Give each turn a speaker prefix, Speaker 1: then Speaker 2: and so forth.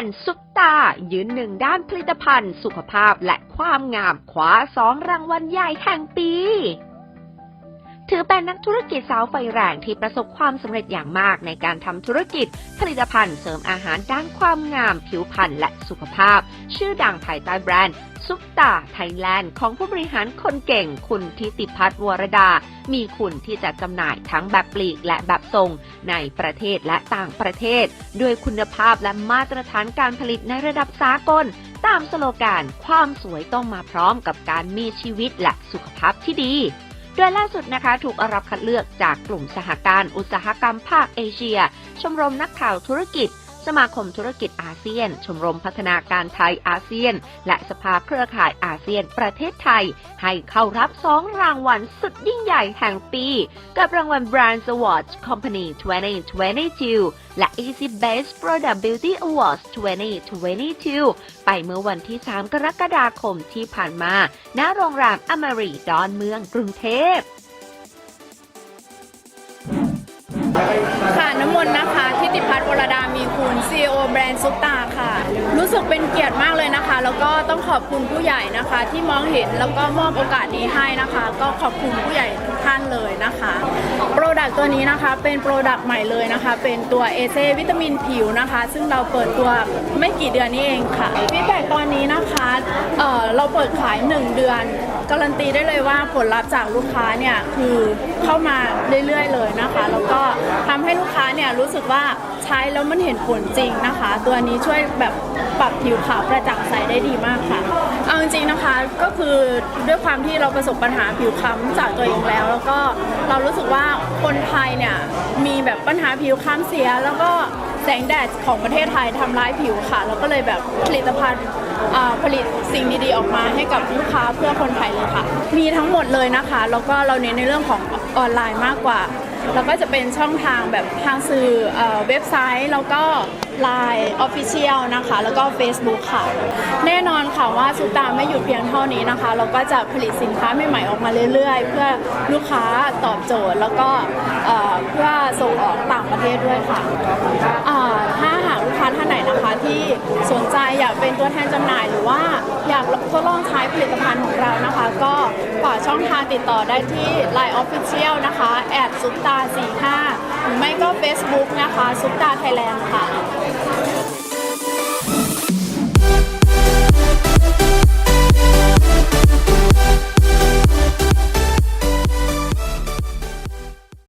Speaker 1: นด์ซุปตา ยืนหนึ่งด้านผลิตภัณฑ์ สุขภาพและความงามคว้าสองรางวัลใหญ่แห่งปี ถือเป็นนักธุรกิจสาวไฟแรงที่ประสบความสำเร็จอย่างมากในการทำธุรกิจ ผลิตภัณฑ์เสริมอาหารด้านความงาม ผิวพรรณและสุขภาพ ชื่อดังภายใต้แบรนด์ ซุปตาไทยแลนด์ของผู้บริหารคนเก่งคุณทิติพัฒน์วรดา มีคุณที่จะจำหน่ายทั้งแบบปลีกและแบบส่งในประเทศและต่างประเทศ ด้วยคุณภาพและมาตรฐานการผลิตในระดับสากล ตามสโลแกนความสวยต้องมาพร้อมกับการมีชีวิตและสุขภาพที่ดีโดยล่าสุดนะคะถูกรับคัดเลือกจากกลุ่มสหการอุตสาหกรรมภาคเอเชีย ชมรมนักข่าวธุรกิจ สมาคมธุรกิจอาเซียน ชมรมพัฒนาการไทยอาเซียน และสภาเครือข่ายอาเซียนประเทศไทย ให้เข้ารับสองรางวัลสุดยิ่งใหญ่แห่งปี กับรางวัล Brand Awards Company 2022 และ Easy Best Product Beauty Awards 2022 ไปเมื่อวันที่ 3 กรกฎาคมที่ผ่านมา ณ โรงแรมอมรีดอนเมืองกรุงเทพ
Speaker 2: ค่ะ น้ำมนต์นะคะทิติพัฒน์วรดามีคุณ CEO แบรนด์ซุปตาค่ะ รู้สึกเป็นเกียรติมากเลยนะคะ แล้วก็ต้องขอบคุณผู้ใหญ่นะคะ ที่มองเห็นแล้วก็มอบโอกาสนี้ให้นะคะ ก็ขอบคุณผู้ใหญ่ทุกท่านเลยนะคะโปรดักต์ตัวนี้นะคะเป็นโปรดักต์ใหม่เลยนะคะ เป็นตัวเอเซวิตามินผิวนะคะ ซึ่งเราเปิดตัวไม่กี่เดือนนี้เองค่ะฟีดแบ็ตอนนี้นะคะเอ่อเราเปิดขาย 1 เดือนการันตีได้เลยว่าผลลัพธ์จากลูกค้าเนี่ยคือเข้ามาเรื่อยๆเลยนะคะ แล้วก็ทำให้ลูกค้าเนี่ยรู้สึกว่าใช้แล้วมันเห็นผลจริงนะคะ ตัวนี้ช่วยแบบปรับผิวขาวกระจ่างใสได้ดีมากค่ะ เอาจริงๆนะคะก็คือด้วยความที่เราประสบปัญหาผิวคล้ำจากตัวเองแล้ว แล้วก็เรารู้สึกว่าคนไทยเนี่ยมีแบบปัญหาผิวคล้ำเสีย แล้วก็แสงแดดของประเทศไทยทำร้ายผิวค่ะเราก็เลยแบบผลิตภัณฑ์ผลิตสิ่งดีๆออกมาให้กับลูกค้าเพื่อคนไทยเลยค่ะ มีทั้งหมดเลยนะคะ แล้วก็เราเน้นในเรื่องของออนไลน์มากกว่า แล้วก็จะเป็นช่องทางแบบทางสื่อเอเว็บไซต์ แล้วก็ Line Official นะคะ แล้วก็ Facebook ค่ะ แน่นอนค่ะว่าสุตาไม่หยุดเพียงเท่านี้นะคะ เราก็จะผลิตสินค้าใหม่ๆออกมาเรื่อยๆ เพื่อลูกค้าตอบโจทย์แล้วก็เเพื่อส่งออกต่างประเทศด้วยค่ะ ค้าท่านไหนนะคะที่สนใจอยากเป็นตัวแทนจำหน่ายหรือว่าอยากทดลองใช้ผลิตภัณฑ์ของเรานะคะ ก็ฝากช่องทางติดต่อได้ที่ Line Official นะคะแอดซุปตา45หรือไม่ก็ Facebook นะคะซุปตาไทยแลนด์ค่ะ